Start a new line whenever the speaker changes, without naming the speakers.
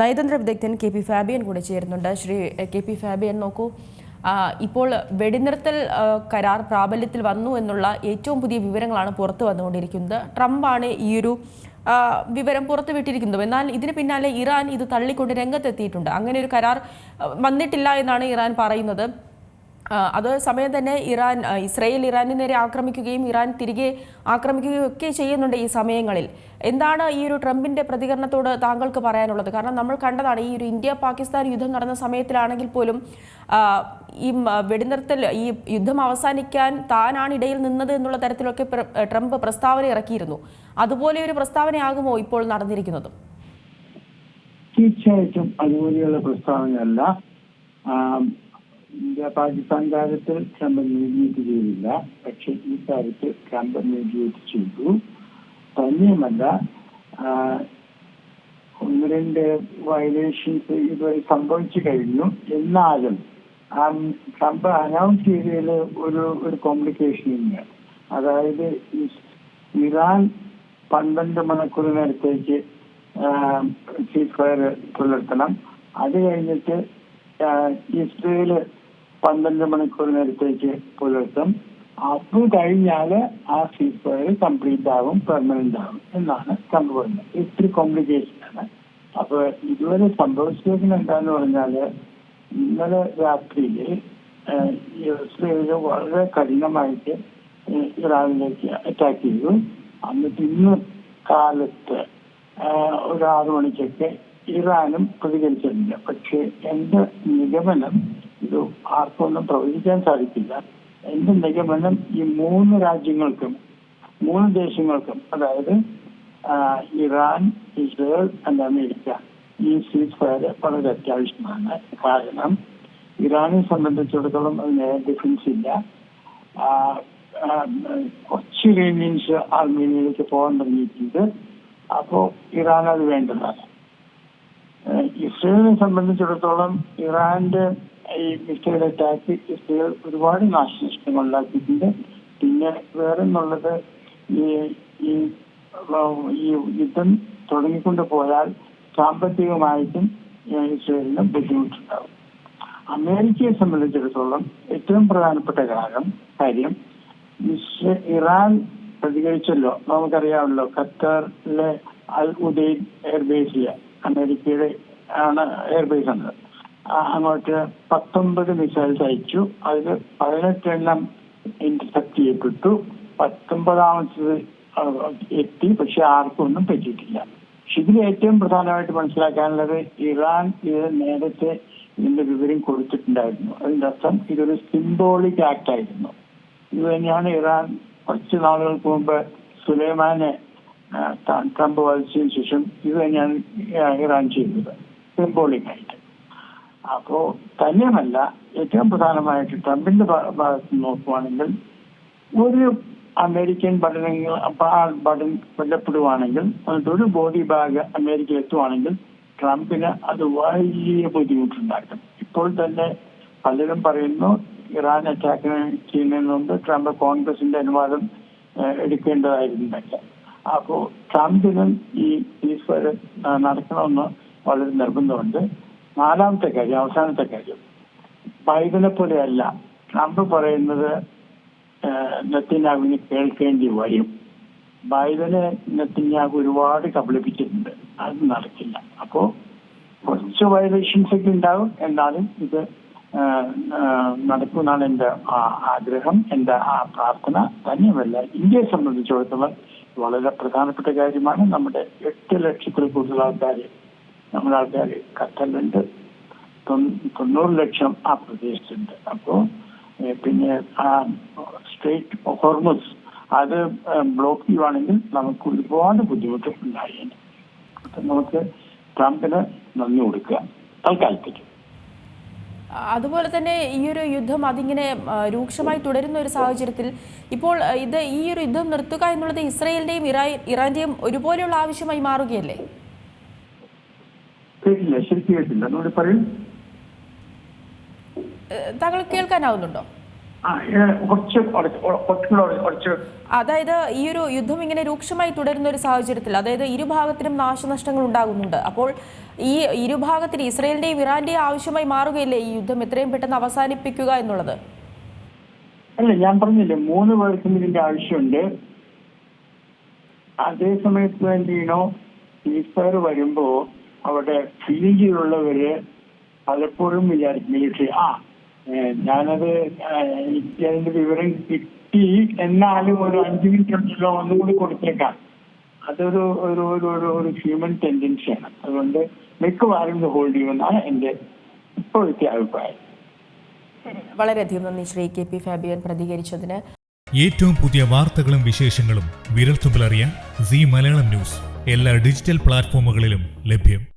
നയതന്ത്ര വിദഗ്ധൻ K P Fabian കൂടെ ചേരുന്നുണ്ട്. ശ്രീ കെ പി ഫാബിയൻ നോക്കൂ. ഇപ്പോൾ വെടിനിർത്തൽ കരാർ പ്രാബല്യത്തിൽ വന്നു എന്നുള്ള ഏറ്റവും പുതിയ വിവരങ്ങളാണ് പുറത്തു വന്നുകൊണ്ടിരിക്കുന്നത്. ട്രംപാണ് ഈ ഒരു ആ, വിവരം പുറത്തുവിട്ടിരിക്കുന്നത് എന്നാൽ ഇതിന് പിന്നാലെ ഇറാൻ ഇത് തള്ളിക്കൊണ്ട് രംഗത്തെത്തിയിട്ടുണ്ട്. അങ്ങനെ ഒരു കരാർ വന്നിട്ടില്ല എന്നാണ് ഇറാൻ പറയുന്നത്. ആ, അത് സമയം തന്നെ ഇറാൻ ഇസ്രയേൽ ഇറാനു നേരെ ആക്രമിക്കുകയും ഇറാൻ തിരികെ ആക്രമിക്കുകയും ഒക്കെ ചെയ്യുന്നുണ്ട് ഈ സമയങ്ങളിൽ. എന്താണ് ഈ ഒരു ട്രംപിന്റെ പ്രതികരണത്തോട് താങ്കൾക്ക് പറയാനുള്ളത്? കാരണം നമ്മൾ കണ്ടതാണ് ഈ ഒരു ഇന്ത്യ പാകിസ്ഥാൻ യുദ്ധം നടന്ന സമയത്തിലാണെങ്കിൽ പോലും ഈ വെടിനിർത്തൽ ഈ യുദ്ധം അവസാനിക്കാൻ താനാണ് ഇടയിൽ നിന്നത് എന്നുള്ള തരത്തിലൊക്കെ ട്രംപ് പ്രസ്താവന ഇറക്കിയിരുന്നു. അതുപോലെ ഒരു പ്രസ്താവനയാകുമോ ഇപ്പോൾ നടന്നിരിക്കുന്നത്?
തീർച്ചയായിട്ടും അതുപോലെയുള്ള പ്രസ്താവനയല്ല. ഇന്ത്യ പാകിസ്ഥാൻ കാര്യത്തിൽ ട്രംപ് മീഡിയേറ്റ് ചെയ്തില്ല. പക്ഷെ ഈ കാര്യത്തിൽ ട്രംപ് മീഡിയേറ്റ് ചെയ്തു. തന്നെയുമല്ല ഒന്ന് രണ്ട് വയലേഷൻസ് ഇതുവരെ സംഭവിച്ചു കഴിഞ്ഞു. എന്നാലും ട്രംപ് അനൗൺസ് ചെയ്തതിൽ ഒരു ഒരു കോംപ്ലിക്കേഷൻ ഇല്ല. അതായത് ഇറാൻ പന്ത്രണ്ട് മണിക്കൂർ നേരത്തേക്ക് സീസ് ഫയർ പുലർത്തണം. അത് കഴിഞ്ഞിട്ട് ഇസ്രയേൽ പന്ത്രണ്ട് മണിക്കൂർ നേരത്തേക്ക് പുലർത്തും. അത് കഴിഞ്ഞാൽ ആ സീസ് ഫയർ കംപ്ലീറ്റ് ആകും പെർമനന്റ് ആകും എന്നാണ് പറയുന്നത് ഇത്തിരി കോംപ്ലിക്കേഷൻ ആണ്. അപ്പൊ ഇതുവരെ സംഭവിച്ചിരിക്കുന്ന എന്താന്ന് പറഞ്ഞാൽ ഇന്നലെ രാത്രിയിൽ ഇസ്രയേൽ വളരെ കഠിനമായിട്ട് ഇറാനിലേക്ക് അറ്റാക്ക് ചെയ്തു. എന്നിട്ട് ഇന്ന് കാലത്ത് ഒരു ആറു മണിക്കൊക്കെ ഇറാനും പ്രതികരിച്ചിട്ടില്ല പക്ഷെ എന്റെ നിഗമനം ഇത് ആർക്കൊന്നും പ്രവചിക്കാൻ സാധിക്കില്ല. എന്റെ നിഗമനം ഈ മൂന്ന് രാജ്യങ്ങൾക്കും മൂന്ന് ദേശങ്ങൾക്കും അതായത് ഇറാൻ ഇസ്രേൽ ആൻഡ് അമേരിക്ക ഈ സീസ് ഫയർ വളരെ അത്യാവശ്യമാണ്. കാരണം ഇറാനെ സംബന്ധിച്ചിടത്തോളം അതിന് ഡിഫൻസ് ഇല്ല. കുറച്ച് റേനിയൻസ് ആർമേനിയയിലേക്ക് പോകാൻ തുടങ്ങിയിട്ടുണ്ട്. അപ്പോ ഇറാൻ അത് വേണ്ടതാണ് ഇസ്രേലിനെ സംബന്ധിച്ചിടത്തോളം ഇറാന്റെ ഈ മിസൈൽ അറ്റാക്ക് ഒരുപാട് നാശനഷ്ടങ്ങൾ ഉണ്ടാക്കിയിട്ടുണ്ട് പിന്നെ വേറെ എന്നുള്ളത് ഈ ഈ യുദ്ധം തുടങ്ങിക്കൊണ്ട് പോയാൽ സാമ്പത്തികമായിട്ടും ഇസ്രയേലിന് ബുദ്ധിമുട്ടുണ്ടാവും. അമേരിക്കയെ സംബന്ധിച്ചിടത്തോളം ഏറ്റവും പ്രധാനപ്പെട്ട കാര്യം കാര്യം ഇറാൻ പ്രതികരിച്ചല്ലോ നമുക്കറിയാമല്ലോ ഖത്തറിലെ അൽ ഉദൈൻ എയർബേസിൽ അമേരിക്കയുടെ ആണ് എയർബേസ് ആ, അങ്ങോട്ട് പത്തൊമ്പത് മിസൈൽസ് അയച്ചു. അതിൽ പതിനെട്ടെണ്ണം ഇന്റർസെപ്റ്റ് ചെയ്യപ്പെട്ടു. പത്തൊമ്പതാമത്തത് എത്തി. പക്ഷെ ആർക്കും ഒന്നും പറ്റിയിട്ടില്ല. പക്ഷെ ഇതിൽ ഏറ്റവും പ്രധാനമായിട്ട് മനസ്സിലാക്കാനുള്ളത് ഇറാൻ ഇത് നേരത്തെ ഇതിന്റെ വിവരം കൊടുത്തിട്ടുണ്ടായിരുന്നു. അതിന്റെ അർത്ഥം ഇതൊരു സിംബോളിക് ആക്ട് ആയിരുന്നു. ഇത് തന്നെയാണ് ഇറാൻ കുറച്ച് നാളുകൾക്ക് മുമ്പ് സുലൈമാനെ ട്രംപ് വധിച്ചതിന് ശേഷം ഇത് തന്നെയാണ് ഇറാൻ ചെയ്തത്. സിംബോളിക് ആയിട്ട്. അപ്പോ തന്നെയുമല്ല ഏറ്റവും പ്രധാനമായിട്ട് ട്രംപിന്റെ ഭാഗത്ത് നോക്കുവാണെങ്കിൽ ഒരു അമേരിക്കൻ പഠനങ്ങൾ പഠൻ കൊല്ലപ്പെടുവാണെങ്കിൽ ഒരു ബോഡി ബാഗ് അമേരിക്കയിൽ എത്തുവാണെങ്കിൽ ട്രംപിന് അത് വലിയ ബുദ്ധിമുട്ടുണ്ടാക്കും. ഇപ്പോൾ തന്നെ പലരും പറയുന്നു ഇറാൻ അറ്റാക്ക് ചെയ്യുന്നതിന് ട്രംപ് കോൺഗ്രസിന്റെ അനുവാദം എടുക്കേണ്ടതായിരുന്നില്ല. അപ്പോ ട്രംപിനും ഈ ഈശ്വര നടക്കണമെന്ന് വളരെ നിർബന്ധമുണ്ട്. നാലാമത്തെ കാര്യം അവസാനത്തെ കാര്യം. ബൈബിളെ പോലെയല്ല. ട്രംപ് പറയുന്നത് നെത്തിനാവിന് കേൾക്കേണ്ടി വരും. ബൈബിനെ നെത്തിനാവ് ഒരുപാട് കബളിപ്പിച്ചിട്ടുണ്ട്. അത് നടക്കില്ല. അപ്പോ കുറച്ച് വയലേഷൻസ് ഒക്കെ ഉണ്ടാവും. എന്നാലും ഇത് നടക്കുമെന്നാണ് എന്റെ ആ- ആഗ്രഹം എന്റെ ആ പ്രാർത്ഥന. തന്നെയുമല്ല ഇന്ത്യയെ സംബന്ധിച്ചിടത്തോളം വളരെ പ്രധാനപ്പെട്ട കാര്യമാണ് നമ്മുടെ എട്ട് ലക്ഷത്തിൽ കൂടുതൽ ആൾക്കാർ നമ്മുടെ ആൾക്കാർ ഖത്തറിലുണ്ട് തൊണ്ണൂ- തൊണ്ണൂറ് ലക്ഷം ആ പ്രദേശത്തുണ്ട്. അപ്പോ പിന്നെ ആ സ്ട്രേറ്റ് ഹോർമസ് അത് ബ്ലോക്ക് ചെയ്യുവാണെങ്കിൽ നമുക്ക് ഒരുപാട് ബുദ്ധിമുട്ട് ഉണ്ടായി നമുക്ക് ട്രംപിന് നന്ദി കൊടുക്കുക. തൽക്കാലത്തേക്ക്.
അതുപോലെ തന്നെ ഈ ഒരു യുദ്ധം അതിങ്ങനെ രൂക്ഷമായി തുടരുന്ന ഒരു സാഹചര്യത്തിൽ ഇപ്പോൾ ഇത് ഈ ഒരു യുദ്ധം നിർത്തുക എന്നുള്ളത് ഇസ്രയേലിന്റെയും ഇറാൻ ഇറാന്റെയും ഒരുപോലെയുള്ള ആവശ്യമായി മാറുകയല്ലേ?
കേട്ടില്ല ശരി കേട്ടില്ല എന്നോട് പറയൂ.
താങ്കൾ കേൾക്കാനാവുന്നുണ്ടോ? അതായത് ഈ ഒരു യുദ്ധം ഇങ്ങനെ രൂക്ഷമായി തുടരുന്ന ഒരു സാഹചര്യത്തിൽ അതായത് ഇരുഭാഗത്തിനും നാശനഷ്ടങ്ങൾ ഉണ്ടാകുന്നുണ്ട്. അപ്പോൾ ഈ ഇരുഭാഗത്തിന് ഇസ്രയേലിന്റെയും ഇറാന്റെയും ആവശ്യമായി മാറുകയില്ലേ ഈ യുദ്ധം എത്രയും പെട്ടെന്ന് അവസാനിപ്പിക്കുക എന്നുള്ളത്?
അല്ല ഞാൻ പറഞ്ഞില്ലേ മൂന്ന് പേർക്കും ഇതിന്റെ ആവശ്യമുണ്ട്. അതേ സമയത്ത് ചെയ്യണോ ഈസ്റ്റർ വരുമ്പോ അവിടെ ഫീൽഡിലുള്ളവര് പലപ്പോഴും വിചാരിക്കും മിലിറ്ററി ആ ഞാനത് എനിക്ക് അതിന്റെ വിവരം കിട്ടി എന്നാലും ഒരു അഞ്ചു മിനിറ്റ് ഉണ്ടല്ലോ ഒന്നും കൂടി കൊടുത്തേക്കാം. അതൊരു ഒരു ഒരു ഒരു ഒരു ഹ്യൂമൻ ടെൻഡൻസിയാണ് അതുകൊണ്ട് മിക്കവാറും ഇത് ഹോൾഡ് ചെയ്യുമെന്നാണ് എന്റെ ഇപ്പോഴത്തെ അഭിപ്രായം.
വളരെയധികം നന്ദി ശ്രീ കെ പി ഫാബിയൻ പ്രതികരിച്ചതിന്.
ഏറ്റവും പുതിയ വാർത്തകളും വിശേഷങ്ങളും വിരൽത്തുമ്പിലറിയാൻ സി മലയാളം ന്യൂസ്. എല്ലാ ഡിജിറ്റൽ പ്ലാറ്റ്ഫോമുകളിലും ലഭ്യം.